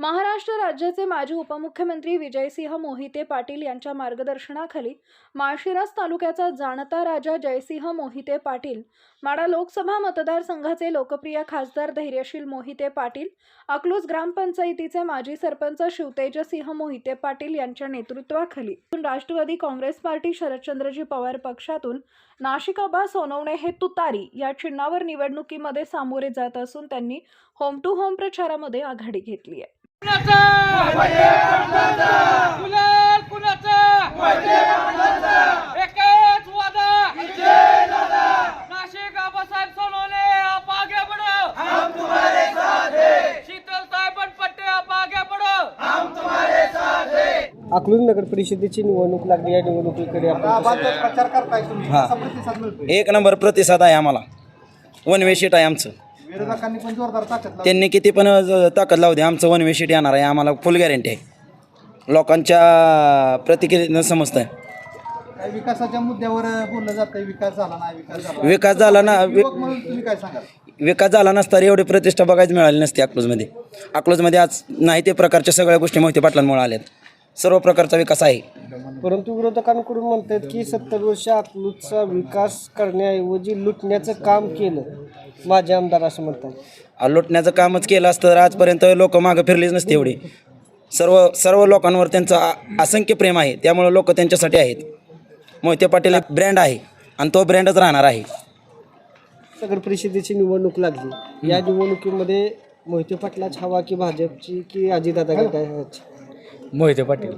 महाराष्ट्र राज्याचे माजी उपमुख्यमंत्री विजयसिंह मोहिते पाटील यांच्या मार्गदर्शनाखाली माळशिरस तालुक्याचा जाणता राजा जयसिंह मोहिते पाटील माडा लोकसभा मतदारसंघाचे लोकप्रिय खासदार धैर्यशील मोहिते पाटील अकलूज ग्रामपंचायतीचे माजी सरपंच शिवतेजसिंह मोहिते पाटील यांच्या नेतृत्वाखाली राष्ट्रवादी काँग्रेस पार्टी शरदचंद्रजी पवार पक्षातून नाशिकाबा सोनवणे हे तुतारी या चिन्हावर निवडणुकीमध्ये सामोरे जात असून त्यांनी होम टू होम प्रचारामध्ये आघाडी घेतली आहे. कुणाचा? गुलाल कुणाचा? एकच वादा. नाशिक आबासाहेब सोनवणे आप आगे बढ़ो हम तुम्हारे साथ हैं शीतल साहेबन पट्टे आप आगे बढ़ो अकलूज नगर परिषदेची निवडणूक लागली. या निवडणुकीकडे आपण एक नंबर प्रतिसाद आहे आम्हाला. वन वे शीट आहे आमचं. विरोधकांनी पण जोरदार ताकद लावली. त्यांनी किती पण ज- ताकद लावू दे आमचं वन वे शीट येणार आहे आम्हाला फुल गॅरंटी आहे. लोकांच्या प्रतिक्रियेनं समजतं काही विकासाच्या मुद्द्यावर बोललं जातंय विकास झाला नाही विकास झाला विकास झाला ना वि- युवक म्हणून तुम्ही काय सांगाल? विकास झाला नसता एवढी प्रतिष्ठा बघायला मिळाली नसती अकलूजमध्ये. अकलूजमध्ये आज नाही ते प्रकारच्या सगळ्या गोष्टी मोहिते पाटलांमुळे आल्यात. सर्व प्रकारचा विकास आहे. परंतु विरोधकांकडून म्हणतात की सत्तर वर्ष अकलूजचा विकास करण्याऐवजी लुटण्याचं काम केलं. माझे आमदार असं म्हणतात. लुटण्याचं कामच केलं असतं तर आजपर्यंत लोक मागं फिरलेच नसते एवढे. सर्व सर्व लोकांवर त्यांचं आ- असंख्य प्रेम आहे त्यामुळे लोक त्यांच्यासाठी आहेत. मोहिते पाटील एक ब्रँड आहे आणि तो ब्रँडच राहणार आहे. नगर परिषदेची निवडणूक लागली. या निवडणुकीमध्ये मोहिते पाटलाच हवा की भाजपची की अजितदादा गटाची? मोहिते पाटील.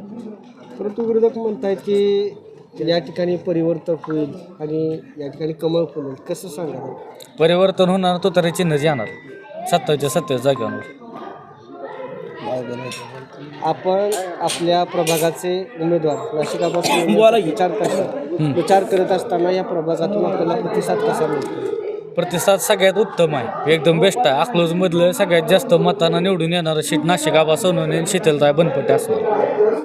परंतु विरोधक म्हणतायत की या ठिकाणी परिवर्तन होईल आणि या ठिकाणी कमळ फुलेल कसं सांगा परिवर्तन होणार तो तरी चिन्ह येणार सत्ताच्या सत्तेच्या जागेवर. आपण आपल्या प्रभागाचे उमेदवार नाशिकापासून विचार करता. विचार करत असताना या प्रभागातून आपल्याला प्रतिसाद कसा मिळतो? प्रतिसाद सगळ्यात उत्तम आहे. एकदम बेस्ट आहे. अकलूजमधलं सगळ्यात जास्त मतांना निवडून येणारं शीट नाशिक आबा सोनवणे आणि शीतलताई बनपट्टे असणार.